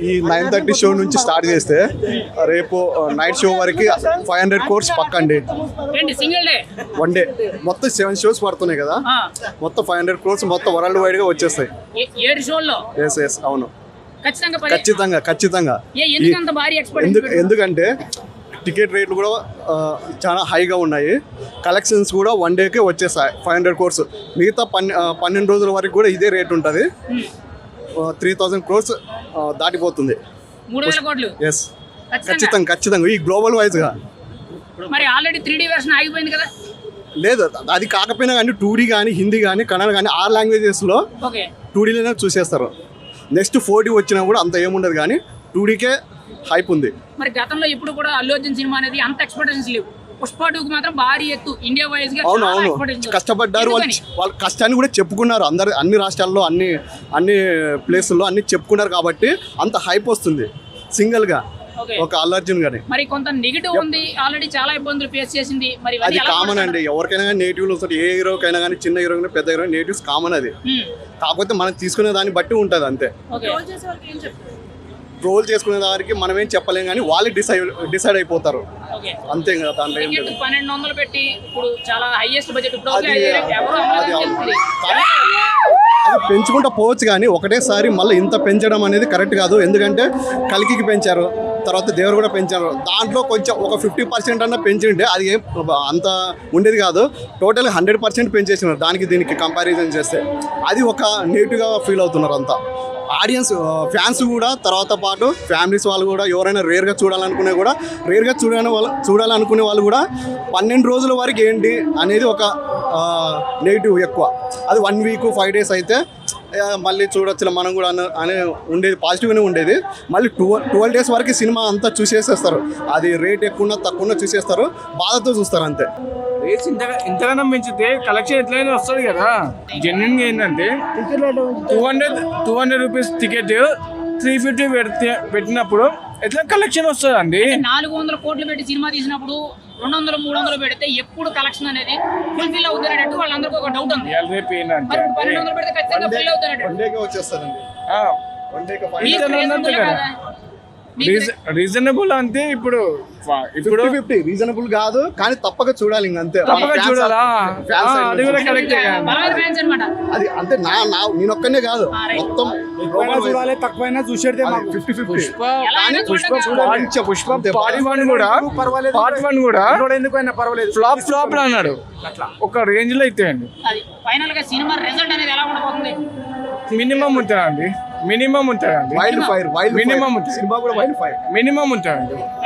ఈ nine thirty show నుంచి start చేస్తే రేపు నైట్ షో వరకు five hundred crores పక్కండి. One day. మొత్తం సెవెన్ షోస్ పడుతున్నాయి కదా? మొత్తం ఫైవ్ హండ్రెడ్ క్రోర్స్ మొత్తం వరల్డ్ వైడ్గా వచ్చేస్తాయి. ఎస్ ఎస్ అవును. ఖచ్చితంగా ఖచ్చితంగా ఎందుకంటే టికెట్ రేట్లు కూడా చాలా హైగా ఉన్నాయి. కలెక్షన్స్ కూడా వన్ డేకే వచ్చేస్తాయి ఫైవ్ హండ్రెడ్ కోర్స్. మిగతా పన్నె పన్నెండు రోజుల వరకు కూడా ఇదే రేట్ ఉంటుంది. త్రీ థౌజండ్ క్రోర్స్ దాటిపోతుంది. మూడు వేల కోట్లు? ఎస్ ఖచ్చితంగా? ఖచ్చితంగా ఈ గ్లోబల్ వైజ్గా మరి ఆల్రెడీ త్రీ డీ వెర్షన్ ఆగిపోయింది కదా? లేదు అది కాకపోయినా కానీ టూ డీ కానీ హిందీ కానీ కన్నడ కానీ ఆ లాంగ్వేజెస్లో ఓకే. టూ డీలోనే చూసేస్తారు. నెక్స్ట్ ఫోర్ డీ వచ్చినా కూడా అంత ఏముండదు కానీ టూ డీకే హైప్ ఉంది. మరి గతంలో ఇప్పుడు కూడా అల్లు అర్జున్ సినిమా అనేది అంత ఎక్స్పెక్టేషన్స్ లేవు. పుష్ప టూకి మాత్రం భారీ ఎత్తు. ఇండియా వైజ్గా అవును అవును. కష్టపడ్డారు. వాళ్ళు? వాళ్ళ కష్టాన్ని కూడా చెప్పుకున్నారు. అందరు అన్ని రాష్ట్రాల్లో అన్ని అన్ని ప్లేసుల్లో అన్ని చెప్పుకున్నారు కాబట్టి అంత హైప్ వస్తుంది. సింగిల్గా ఓకే ఒక అల్లు అర్జున్ గాని మరి కొంత నెగిటివ్ ఉంది. ఆల్రెడీ చాలా ఇబ్బందులు ఫేస్ చేసింది. మరి అది ఎలా కామన్? అండి. ఎవరికైనా కానీ నేటివ్లు వస్తుంది ఏ హీరోకైనా కానీ చిన్న హీరో పెద్ద హీరో నేటివ్స్ కామన్ అది. హ్మ్. కాకపోతే మనం తీసుకునే దాన్ని బట్టి ఉంటుంది అంతే. రోల్ చేసుకునే దానికి మనం ఏం చెప్పలేం కానీ వాళ్ళు డిసైడ్ డిసైడ్ అయిపోతారు. అంతే కదా దాంట్లో ఏం టికెట్ లేదు. పన్నెండు వందలు పెట్టి ఇప్పుడు చాలా హైయెస్ట్ బడ్జెట్ ఇప్పుడు అది అది పెంచుకుంటా పోవచ్చు కానీ ఒకటేసారి మళ్ళీ ఇంత పెంచడం అనేది కరెక్ట్ కాదు. ఎందుకంటే కలికికి పెంచారు తర్వాత దేవుడు కూడా పెంచారు. దాంట్లో కొంచెం ఒక ఫిఫ్టీ పర్సెంట్ అన్న పెంచింటే అది ఏం అంత ఉండేది కాదు. టోటల్ హండ్రెడ్ పర్సెంట్ పెంచేసినారు దానికి దీనికి కంపారిజన్ చేస్తే. అది ఒక నెగిటివ్గా ఫీల్ అవుతున్నారు అంతా. ఆడియన్స్ ఫ్యాన్స్ కూడా తర్వాత పాటు ఫ్యామిలీస్ వాళ్ళు కూడా ఎవరైనా రేర్గా చూడాలనుకునే కూడా రేర్గా చూడాలని వాళ్ళు చూడాలనుకునే వాళ్ళు కూడా పన్నెండు రోజుల వరకు ఏంటి అనేది ఒక నెగిటివ్ ఎక్కువ. అది వన్ వీక్ ఫైవ్ డేస్ అయితే మళ్ళీ చూడొచ్చు మనం కూడా అనే ఉండేది పాజిటివ్గానే ఉండేది. మళ్ళీ ట్వెల్వ్ ట్వెల్వ్ డేస్ వరకు సినిమా అంతా చూసేసేస్తారు. అది రేట్ ఎక్కువ తక్కువ చూసేస్తారు. బాధతో చూస్తారు అంతే. రేట్స్ ఇంత ఇంతగానో పెంచితే కలెక్షన్ ఎట్లయినా వస్తుంది కదా. జెన్యున్గా ఏంటంటే two hundred two hundred rupees ticket three fifty పెడితే పెట్టినప్పుడు ఎట్లా కలెక్షన్ వస్తుంది అండి నాలుగు వందల కోట్లు పెట్టి సినిమా తీసినప్పుడు రెండు వందలు మూడు వందలు పెడితే ఎప్పుడు కలెక్షన్ అనేది ఫుల్ఫిల్ అవుతుంది అనేట్టు వాళ్ళందరికీ ఒక డౌట్ ఉంది. పన్నెండు వందలు పెడితే ఖచ్చితంగా ఫిల్ అవుతుంది రీజనబుల్ అంటే ఇప్పుడు ఇప్పుడు ఫిఫ్టీ రీజనబుల్ కాదు కానీ తప్పక చూడాలి ఇంక అంతే. తప్పక చూడాలా? అది కూడా. కరెక్టే అంటే నా నా నేను ఒక్కనే కాదు. మొత్తం చూడాలి తక్కువైనా చూసేదే మాకు. ఫిఫ్టీ ఫిఫ్టీ పుష్ప అంతే, పార్ట్ వన్ కూడా. పర్వాలేదు. పార్ట్ వన్ కూడా. ఎందుకైనా పర్వాలేదు. ఫ్లాప్ ఫ్లాప్ అన్నాడు. ఒక రేంజ్లో అయితే అండి. అది ఫైనల్గా సినిమా రిజల్ట్ అనేది ఎలా ఉండబోతుంది? మినిమం ఉంటుందండి మినిమం ఉంటుందండి. వైల్డ్ ఫైర్ వైల్డ్ మినిమం ఉంటుంది. సినిమా కూడా వైల్డ్ ఫైర్ మినిమం నెక్స్ట్